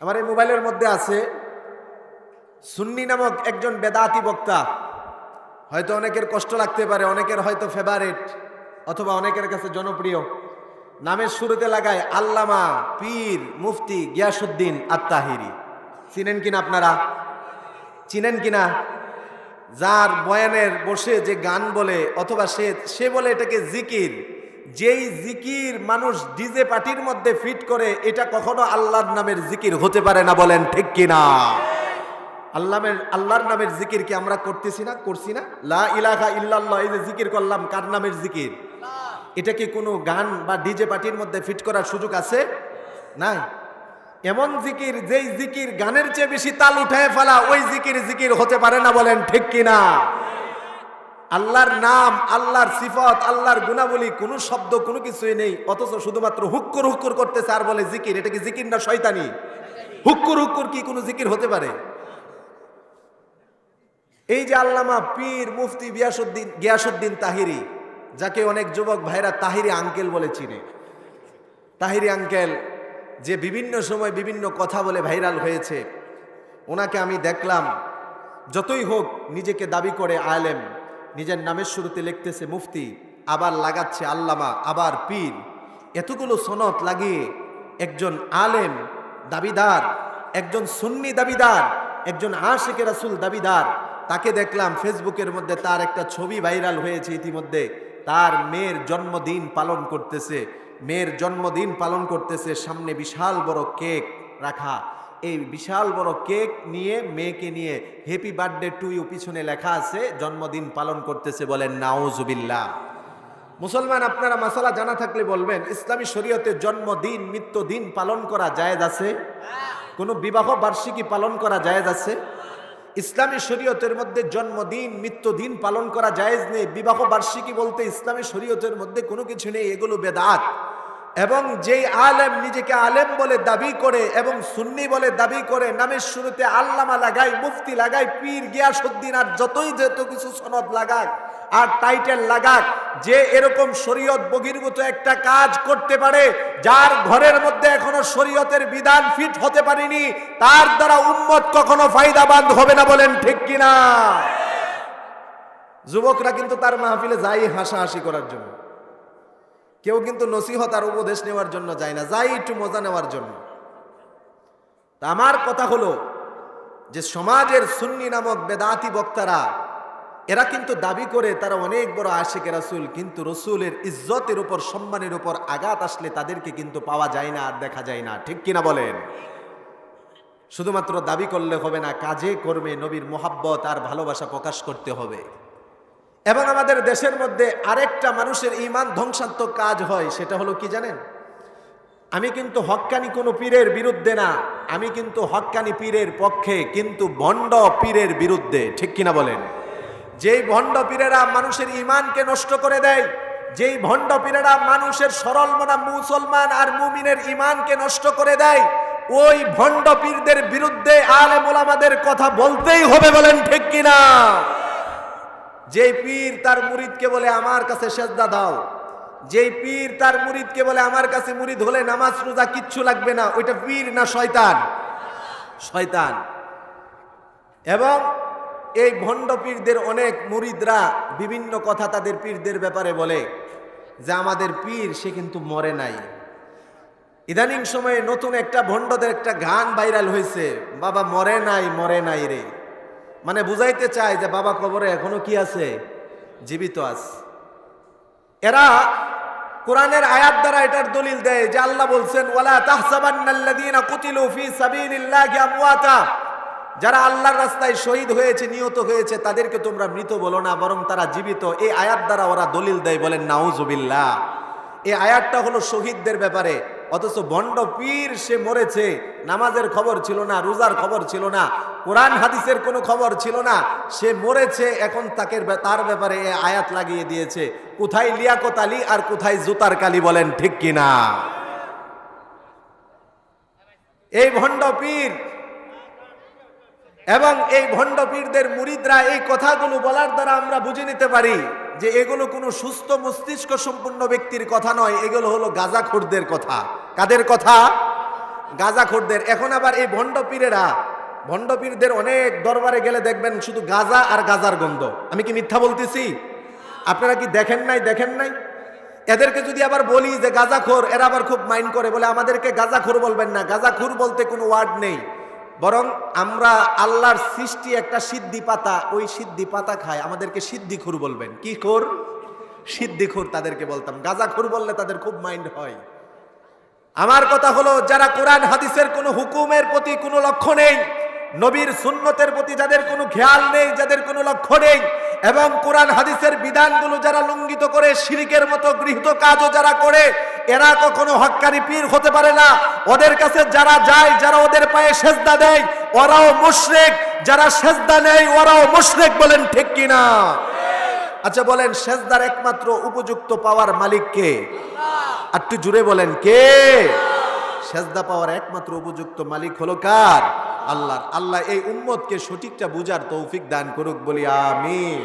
আমার এই মোবাইলের মধ্যে আছে সুন্নি নামক একজন বেদাতি বক্তা। হয়তো অনেকের কষ্ট লাগতে পারে, অনেকের হয়তো ফেভারেট অথবা অনেকের কাছে জনপ্রিয়। নামের শুরুতে লাগায় আল্লামা পীর মুফতি গিয়াসুদ্দিন আত্মাহিরি চিনেন কিনা আপনারা? চিনেন কিনা? যার বয়ানের বসে যে গান বলে, অথবা সে সে বলে এটাকে জিকির। যেই জিকির মানুষ ডিজে পার্টির মধ্যে ফিট করে, এটা কখনো আল্লাহর নামের জিকির হতে পারে না বলেন ঠিক কিনা? আল্লাহের আল্লাহর নামের জিকির কি আমরা করতেছি না? করছি না? লা ইলাহা ইল্লাল্লাহ, এই যে জিকির করলাম, কার নামের জিকির? এটা কি কোনো গান বা ডিজে পার্টির মধ্যে ফিট করার সুযোগ আছে? নাই। এমন জিকির, যেই জিকির গানের চেয়ে বেশি তাল উঠায় ফেলা, ওই জিকির জিকির হতে পারে না বলেন ঠিক কিনা? আল্লাহর নাম, আল্লাহর সিফত, আল্লাহর গুণাবলী, কোনো শব্দ, কোনো কিছুই নেই। অথচ শুধুমাত্র হুক্কুর হুক্কুর করতেছে আর বলে জিকির। এটা কি জিকির না শয়তানি? হুক্কুর হুক্কুর কি কোনো জিকির হতে পারে? এই যে আল্লামা পীর মুফতি গিয়াসুদ্দিন গিয়াসুদ্দিন তাহিরি, যাকে অনেক যুবক ভাইরা তাহিরি আঙ্কেল বলে চিনে। তাহিরি আঙ্কেল যে বিভিন্ন সময় বিভিন্ন কথা বলে ভাইরাল হয়েছে। ওনাকে আমি দেখলাম, যতই হোক নিজেকে দাবি করে আলেম নিজের নামের শুরুতে লিখতেছে মুফতি, আবার লাগাচ্ছে আল্লামা, আবার পীর। এতগুলো সনদ লাগিয়ে একজন আলেম দাবিদার, একজন সুন্নি দাবিদার, একজন আশেকে রাসুল দাবিদার, তাকে দেখলাম ফেসবুকের মধ্যে তার একটা ছবি ভাইরাল হয়েছে ইতিমধ্যে। তার মেয়ের জন্মদিন পালন করতেছে, মেয়ের জন্মদিন পালন করতেছে, সামনে বিশাল বড় কেক রাখা। এই বিশাল বড় কেক নিয়ে, মেয়েকে নিয়ে হ্যাপি বার্থডে টু ইউ পিছনে লেখা আছে, জন্মদিন পালন করতেছে বলেন নাউজুবিল্লাহ। মুসলমান, আপনারা মাসালা জানা থাকলে বলবেন, ইসলামী শরীয়তে জন্মদিন, মৃত্যুদিন পালন করা জায়েজ আছে? কোনো বিবাহ বার্ষিকী পালন করা জায়েজ আছে? ইসলামী শরীয়তের মধ্যে জন্মদিন, মৃত্যুদিন পালন করা জায়েজ নেই। বিবাহ বার্ষিকী বলতে ইসলামী শরীয়তের মধ্যে কোনো কিছু নেই, এগুলো বেদাত। এবং যেই আলেম নিজেকে আলেম বলে দাবি করে এবং সুন্নি বলে দাবি করে, নামের শুরুতে আল্লামা লাগাই, মুফতি লাগাই, পীর গিয়াসুদ্দিন আর যতই যত কিছু সনদ লাগাক আর টাইটেল লাগাক, যে এরকম শরীয়ত বহির্ভূত একটা কাজ করতে পারে, যার ঘরের মধ্যে এখনও শরীয়তের বিধান ফিট হতে পারেনি, তার দ্বারা উম্মত কখনো ফায়দাবান হবে না বলেন ঠিক কিনা? যুবকরা কিন্তু তার মাহফিলে যাই হাসাহাসি করার জন্য। কেউ কিন্তু নসিহত আর উপদেশ নেওয়ার জন্য যায় না যাই একটু মজা নেওয়ার জন্য। তা আমার কথা হলো যে সমাজের সুন্নি নামক বেদাতি বক্তারা, এরা কিন্তু দাবি করে তারা অনেক বড় আশেকে রাসুল, কিন্তু রসুলের ইজ্জতের উপর, সম্মানের উপর আঘাত আসলে তাদেরকে কিন্তু পাওয়া যায় না আর দেখা যায় না। ঠিক কিনা বলেন? শুধুমাত্র দাবি করলে হবে না, কাজে কর্মে নবীর মোহাব্বত আর ভালোবাসা প্রকাশ করতে হবে। এবং আমাদের দেশের মধ্যে আরেকটা মানুষের ইমান ধ্বংসাত্মক কাজ হয়, সেটা হলো কি জানেন? আমি কিন্তু হক্কানি কোনো পীরের বিরুদ্ধে না, আমি কিন্তু হক্কানি পীরের পক্ষে, কিন্তু ভণ্ড পীরের বিরুদ্ধে, ঠিক কিনা বলেন? যেই ভণ্ড পীরেরা মানুষের ইমানকে নষ্ট করে দেয়, যেই ভণ্ড পীরেরা মানুষের সরল মনা মুসলমান আর মুমিনের ইমানকে নষ্ট করে দেয়, ওই ভণ্ড পীরদের বিরুদ্ধে আলে মোলামাদের কথা বলতেই হবে বলেন ঠিক কিনা? যেই পীর তার মুরিদকে বলে, আমার কাছে সেজদা দাও। যেই পীর তার মুরিদকে বলে, আমার কাছে মুরিদ হলে নামাজ, রোজা কিচ্ছু লাগবে না। ওইটা পীর না শয়তান? শয়তান। এবং এই ভণ্ড পীরদের অনেক মুরিদরা বিভিন্ন কথা তাদের পীরদের ব্যাপারে বলে যে, আমাদের পীর, সে কিন্তু মরে নাই। ইদানিং সময়ে নতুন একটা ভণ্ডদের একটা গান ভাইরাল হয়েছে, বাবা, মরে নাই মরে নাই রে। মানে বুঝাইতে চায় যে বাবা কবরে এখনও কি আছে? জীবিত আছে। এরা কোরআনের আয়াত দ্বারা এটার দলিল দেয় যে আল্লাহ বলছেন, ওয়ালা তাহসাবান্নাল্লাযীনা কুতিলু ফি সাবিলিল্লাহি আমওয়াতা। যারা আল্লাহর রাস্তায় শহীদ হয়েছে, নিহত হয়েছে, তাদেরকে তোমরা মৃত বলো না, বরং তারা জীবিত। এই আয়াত দ্বারা ওরা দলিল দেয় বলেন নাউজুবিল্লাহ। এই আয়াতটা হলো শহীদদের ব্যাপারে। অথচ বন্ড পীর সে মরেছে, নামাজের খবর ছিল না, রোজার খবর ছিল না, কোরআন হাদিসের কোনো খবর ছিল না, সে মরেছে, এখন তাকে তার ব্যাপারে আয়াত লাগিয়ে দিয়েছে। কোথায় লিয়াকত আলী আর কোথায় জুতার কালী বলেন ঠিক কিনা? এই ভণ্ড পীর এবং এই ভণ্ডপীরদের মুরিদরা এই কথাগুলো বলার দ্বারা আমরা বুঝে নিতে পারি যে এগুলো কোনো সুস্থ মস্তিষ্ক সম্পূর্ণ ব্যক্তির কথা নয়, এগুলো হলো গাজাখোরদের কথা। কাদের কথা? গাজাখোরদের। এখন আবার এই ভণ্ড পীরেরা ভণ্ড অনেক দরবারে গেলে দেখবেন শুধু গাজা আর গাজার গন্ধ। আমি কি মিথ্যা বলতেছি? আপনারা কি দেখেন নাই দেখেন নাই? এদেরকে যদি আবার বলি যে গাজাখোর, এরা আবার খুব মাইন্ড করে বলে, আমাদেরকে গাজাখোর বলবেন না। গাজাখোর বলতে কোনো ওয়ার্ড নেই। বরং আমরা আল্লাহর সৃষ্টি একটা সিদ্ধি পাতা, ওই সিদ্ধি পাতা খায়। আমাদেরকে সিদ্ধিখুর বলবেন। কি খোর? সিদ্ধিখুর তাদেরকে বলতাম। গাজা খুর বললে তাদের খুব মাইন্ড হয়। আমার কথা হলো, যারা কোরআন, হাদিসের কোনো হুকুমের প্রতি কোনো লক্ষ্য নেই নবীর সুন্নতের প্রতি যাদের কোনো খেয়াল নেই, যাদের কোনো লক্ষ্য নেই, এবং কোরআন হাদিসের বিধানগুলো যারা লঙ্ঘিত করে, শিরিকের মতো গৃহীত কাজও যারা করে, এরা কখনো হক্কারি পীর হতে পারে না। ওদের কাছে যারা যায়, যারা ওদের পায়ে সেজদা দেয়, ওরাও মুশরিক। যারা সেজদা নেই ওরাও মুশরিক বলেন ঠিক কিনা আচ্ছা বলেন, সেজদার একমাত্র উপযুক্ত পাওয়ার মালিক কে? একটু জুড়ে বলেন, কে? সেজদা পাওয়ার একমাত্র উপযুক্ত মালিক হলো কার? আল্লাহর। আল্লাহ এই উম্মতকে সঠিকটা বুঝার তৌফিক দান করুক বলি আমিন।